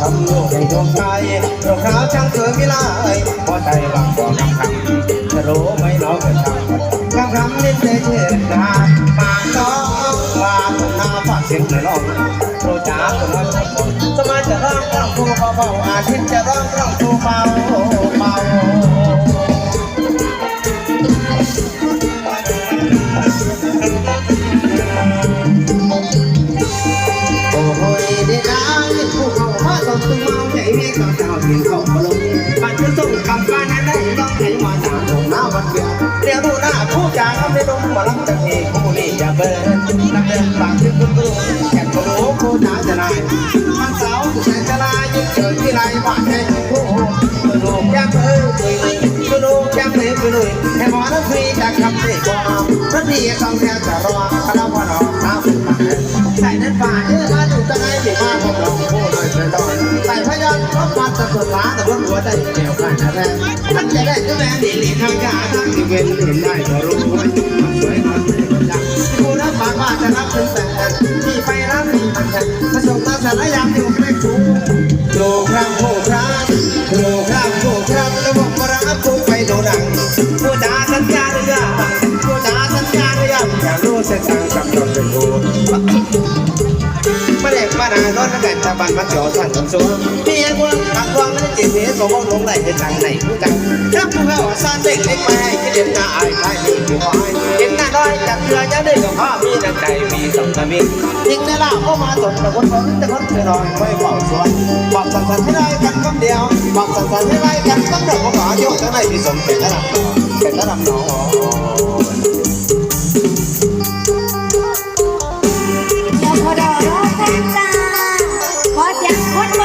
คำลูกในดวงใจรองเท้าช่างสวยวิไลพอใจบางบอกคำคำจะรู้ไหมน้องเป็นคำคำคำนิ่เดียเชิดนาปากน้องมาตรงหน้าฝากเสียงหน่อยร้องโปรจ้าคนนั้นสมัยจะร้องร้องทูเบาๆอาทิตย์จะร้องร้องทูเบาเบา ตึงเมาใจเมียกับเจ้าเพียงเขามาลงบันจะส่งกลับบ้านนั้นได้ต้องให้มาหนาตรงหน้าวันเดียวเดี๋ยวดูหน้าผู้จาเขาไม่ลงมาลังจะเอกผู้นี่อย่าเบิร์นักเดินปากถึงคุณครูแก่ตัวรู้ผู้จาจะนายมันเสาแสนจะลายยิ่งเจอที่ไรบ้านให้ผู้ตัวลูกแก้มเอ้ยตัวลูกแก้มเอ้ยตัวลูกให้หมอนั้นฟรีจากคำเด็กว่าพระดีสองแถวจะรอ ตะกุนล้าแต่ว่าหัวใจเกี่ยวกันนะแท้ท่านจะได้ก็แม่ดีลีทางกาทางที่เว้นเห็นได้ก็รู้ว่าจุดมันสวยมันเป็นคนดังผู้รับปากว่าจะรับเป็นแสนที่ไปรับมีมันแค่ผสมตาสารยามอยู่ไม่คุ้มโลครับโลครับโลครับโลครับแล้วบอกมารับกูไปโดนหนัง โนนกันชาบันมาเจาะสั่นสูงพี่ยังว่าตักวางไม่ได้จีบเมียบอกว่าลงไหลเป็นจังไหนผู้จังถ้าผู้เข้าสร้างเด็กเล็กไปให้ที่เด็กหน้าอายใครมีอยู่หอยเด็กหน้าน้อยจากเรือจะได้กับพ่อมีน้ำใจมีสมทวินยิงในล่าเข้ามาตนแต่คนคนแต่คนเคยรอยไม่เฝ้าสวนบอกสั่นๆให้ได้กันคำเดียวบอกสั่นๆให้ได้กันคำเดียวก็ขอโยกทั้งในที่สมเป็นระดับเป็นระดับหนอ